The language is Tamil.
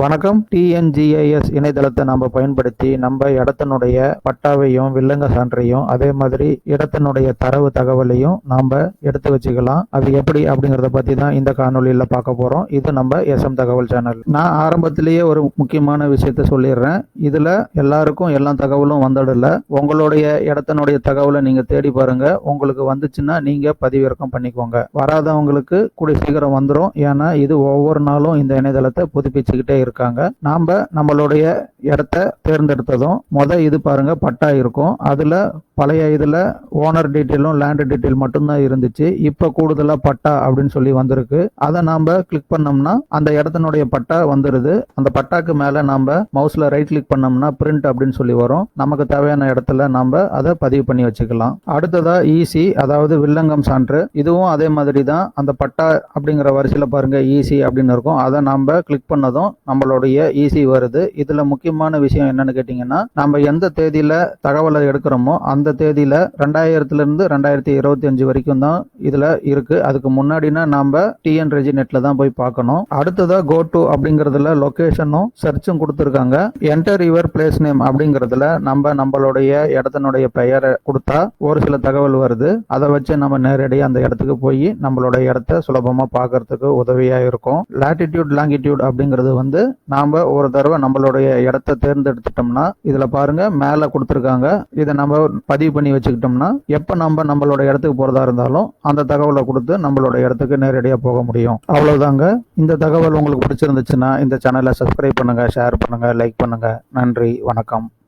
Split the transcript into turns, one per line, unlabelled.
வணக்கம். டிஎன்ஜிஐஎஸ் இணையதளத்தை நம்ம பயன்படுத்தி நம்ம இடத்தினுடைய பட்டாவையும் வில்லங்க சான்றையும் அதே மாதிரி இடத்தினுடைய தரவு தகவலையும் நாம் எடுத்து வச்சுக்கலாம். அது எப்படி அப்படிங்கிறத பற்றி தான் இந்த காணொலியில் பார்க்க போகிறோம் இது நம்ம எஸ்எம் தகவல் சேனல் நான் ஆரம்பத்திலேயே ஒரு முக்கியமான விஷயத்த சொல்லிடுறேன். இதில் எல்லாருக்கும் எல்லா தகவலும் வந்துடல உங்களுடைய இடத்தினுடைய தகவலை நீங்கள் தேடி பாருங்க. உங்களுக்கு வந்துச்சுன்னா நீங்கள் பதிவிறக்கம் பண்ணிக்கோங்க. வராதவங்களுக்கு கூடிய சீக்கிரம் வந்துடும் ஏன்னா இது ஒவ்வொரு நாளும் இந்த இணையதளத்தை புதுப்பிச்சுக்கிட்டே இருக்காங்க. நாம நம்மளுடைய இடத்த தேர்ந்தெடுத்ததும் முத இது பாருங்க பட்டா இருக்கும். அதுல பழைய இதில் ஓனர் டீட்டெயிலும் லேண்டு டீட்டெயில் மட்டும்தான் இருந்துச்சு. இப்போ கூடுதலாக பட்டா அப்படின்னு சொல்லி வந்திருக்கு. அதை நாம் கிளிக் பண்ணோம்னா அந்த இடத்தினுடைய பட்டா வந்துடுது அந்த பட்டாக்கு மேலே நாம் மவுஸில் ரைட் கிளிக் பண்ணோம்னா பிரிண்ட் அப்படின்னு சொல்லி வரும். நமக்கு தேவையான இடத்துல நாம் அதை பதிவு பண்ணி வச்சுக்கலாம். அடுத்ததாக ஈசி அதாவது வில்லங்கம் சான்று. இதுவும் அதே மாதிரி தான் அந்த பட்டா அப்படிங்கிற வரிசையில் பாருங்க ஈசி அப்படின்னு இருக்கும். அதை நாம் கிளிக் பண்ணதும் நம்மளுடைய ஈசி வருது. இதில் முக்கியமான விஷயம் என்னன்னு கேட்டிங்கன்னா நம்ம எந்த தேதியில் தகவலை எடுக்கிறோமோ அந்த தேதியில ரெண்டாயிரத்துல இருந்து ரெண்டாயிரத்தி இருபத்தி அஞ்சு வரைக்கும் தான் இதுல இருக்கு. அதுக்கு முன்னாடினா நாம டிஎன் ரெஜி தான் போய் பார்க்கணும். அடுத்ததா கோ டு அப்படிங்கிறதுல லொக்கேஷனும் சர்ச்சும் கொடுத்துருக்காங்க. என்டர் யுவர் பிளேஸ் நேம் அப்படிங்கறதுல நம்ம நம்மளுடைய இடத்தினுடைய பெயரை கொடுத்தா ஒரு சில தகவல் வருது. அதை வச்சு நம்ம நேரடியாக அந்த இடத்துக்கு போய் நம்மளோட இடத்த சுலபமா பார்க்கறதுக்கு உதவியாக இருக்கும். லாட்டிடியூட் லாங்கிடியூட் அப்படிங்கிறது வந்து நாம் ஒரு தடவை நம்மளுடைய இடத்த தேர்ந்தெடுத்துட்டோம்னா இதில் பாருங்க மேலே கொடுத்துருக்காங்க. இதை நம்ம பதிவு பண்ணி வச்சுக்கிட்டோம்னா எப்போ நம்ம நம்மளோட இடத்துக்கு போறதா இருந்தாலும் அந்த தகவலை கொடுத்து நம்மளோட இடத்துக்கு நேரடியாக போக முடியும். அவ்வளவுதாங்க. இந்த தகவல் உங்களுக்கு பிடிச்சிருந்துச்சுன்னா இந்த சேனலை சப்ஸ்கிரைப் பண்ணுங்க ஷேர் பண்ணுங்க லைக் பண்ணுங்க. நன்றி வணக்கம்.